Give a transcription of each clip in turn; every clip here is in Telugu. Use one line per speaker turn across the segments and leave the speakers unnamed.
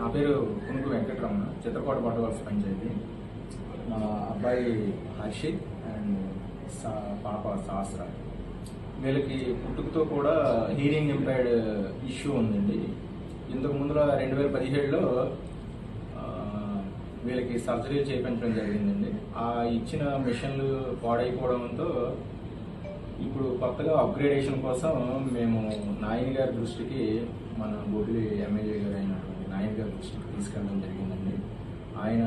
నా పేరు కునుకు వెంకటరమణ. చిత్రకోట పట్టవలసి పంచాయతీ మా అబ్బాయి హర్షిత్ అండ్ సా పాప సహస్ర వీళ్ళకి పుట్టుకతో కూడా హీరింగ్ ఇంపైర్డ్ ఇష్యూ ఉందండి. ఇంతకు ముందులో రెండు వేల పదిహేడులో వీళ్ళకి సర్జరీలు చేయించడం జరిగిందండి. ఆ ఇచ్చిన మిషన్లు పాడైపోవడంతో ఇప్పుడు కొత్తగా అప్గ్రేడేషన్ కోసం మేము నాయని గారి దృష్టికి మన బొబ్బిలి ఎమ్మెల్యే గారు అయినటువంటి నాయని గారి దృష్టికి తీసుకెళ్ళడం జరిగిందండి. ఆయన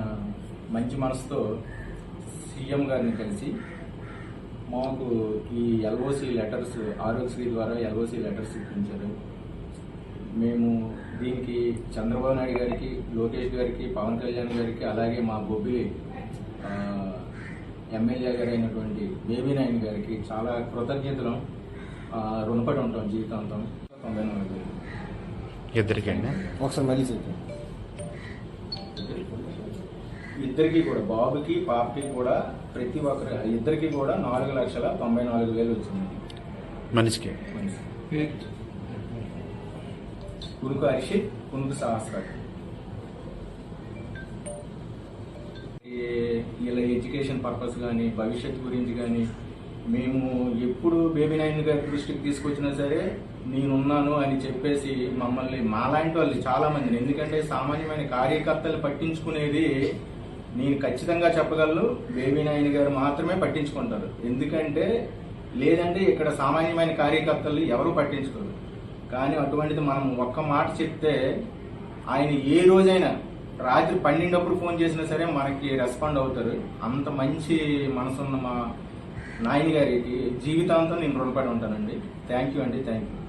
మంచి మనసుతో సీఎం గారిని కలిసి మాకు ఈ ఎల్ఓసి లెటర్స్ ఆరోగ్యశ్రీ ద్వారా ఎల్ఓసి లెటర్స్ ఇప్పించారు. మేము దీనికి చంద్రబాబు నాయుడు గారికి లోకేష్ గారికి పవన్ కళ్యాణ్ గారికి అలాగే మా బొబ్బిలి ఆ, ఎమ్మెల్యే గారు అయినటువంటి బేబీ నాయన్ గారికి చాలా కృతజ్ఞతలు రుణపడి ఉంటాం జీవితాంతం. తొంభై నాలుగు
ఇద్దరికండి
ఒకసారి మళ్ళీ చెప్పండి
ఇద్దరికి కూడా బాబుకి పాపకి కూడా ప్రతి ఒక్కరి ఇద్దరికి కూడా నాలుగు లక్షల తొంభై నాలుగు వేలు వచ్చింది.
మనిషికి.
మనిషి కునుకు హర్షిత్ కునుకు సహస్రాలు ఈ- వీళ్ళ ఎడ్యుకేషన్ పర్పస్ కానీ భవిష్యత్తు గురించి కానీ మేము ఎప్పుడు బేబీ నాయన్ గారి దృష్టికి తీసుకొచ్చినా సరే నేనున్నాను అని చెప్పేసి మమ్మల్ని మాలాంటి వాళ్ళు చాలా మందిని ఎందుకంటే సామాన్యమైన కార్యకర్తలు పట్టించుకునేది నేను ఖచ్చితంగా చెప్పగలను బేబీ నాయన్ గారు మాత్రమే పట్టించుకుంటారు. ఎందుకంటే లేదంటే ఇక్కడ సామాన్యమైన కార్యకర్తలు ఎవరు పట్టించుకోరు. కానీ అటువంటిది మనం ఒక్క మాట చెప్తే ఆయన ఏ రోజైనా రాత్రి పన్నెండప్పుడు ఫోన్ చేసినా సరే మనకి రెస్పాండ్ అవుతారు. అంత మంచి మనసున్న మా నాయని గారికి జీవితాంతం నేను రుణపడి ఉంటానండి. థ్యాంక్ యూ అండి థ్యాంక్ యూ.